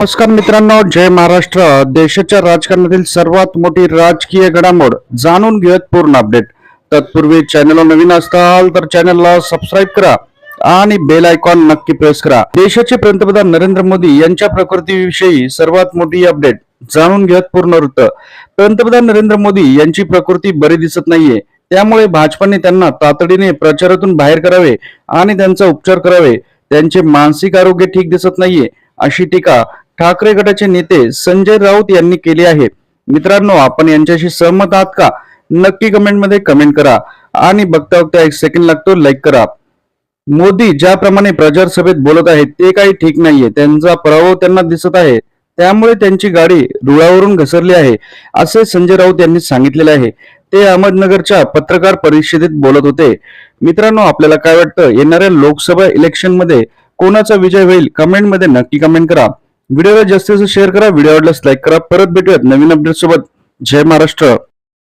नमस्कार मित्रांनो जय महाराष्ट्र. देशाच्या राजकारणातील सर्वात मोठी राजकीय घडामोड जाणून घेऊयात पूर्ण अपडेट. तत्पूर्वी चॅनलला नवीन असताल तर चॅनलला सबस्क्राईब करा आणि बेल आयकॉन नक्की प्रेस करा. देशाचे पंतप्रधान नरेंद्र मोदी यांच्या प्रकृतीविषयी सर्वात मोठी अपडेट जाणून घेऊयात पूर्ण वृत्त. पंतप्रधान नरेंद्र मोदी यांची प्रकृती बरी दिसत नाहीये. त्यामुळे भाजपाने त्यांना तातडीने प्रचारातून बाहेर करावे आणि त्यांचा उपचार करावे. त्यांचे मानसिक आरोग्य ठीक दिसत नाहीये अशी टीका ठाकरे गटाचे नेते संजय राऊत यांनी केली आहे. मित्रांनो आपण यांच्याशी सहमत आहात का? नक्की कमेंटमध्ये कमेंट करा आणि बघता बघता एक सेकंड लागतो लाईक करा. मोदी ज्याप्रमाणे प्रचार सभेत बोलत आहेत ते काही ठीक नाहीये. त्यांचा पराभव त्यांना दिसत आहे. त्यामुळे त्यांची गाडी रुळावरून घसरली आहे असे संजय राऊत यांनी सांगितलेले आहे. ते अहमदनगरच्या पत्रकार परिषदेत बोलत होते. मित्रांनो आपल्याला काय वाटतं? येणाऱ्या लोकसभा इलेक्शनमध्ये कोणाचा विजय होईल? कमेंटमध्ये नक्की कमेंट करा. व्हिडिओला जास्तीत जास्त शेअर करा. व्हिडिओ आवडल्यास लाईक करा. परत भेटूयात नवीन अपडेट सोबत. जय महाराष्ट्र.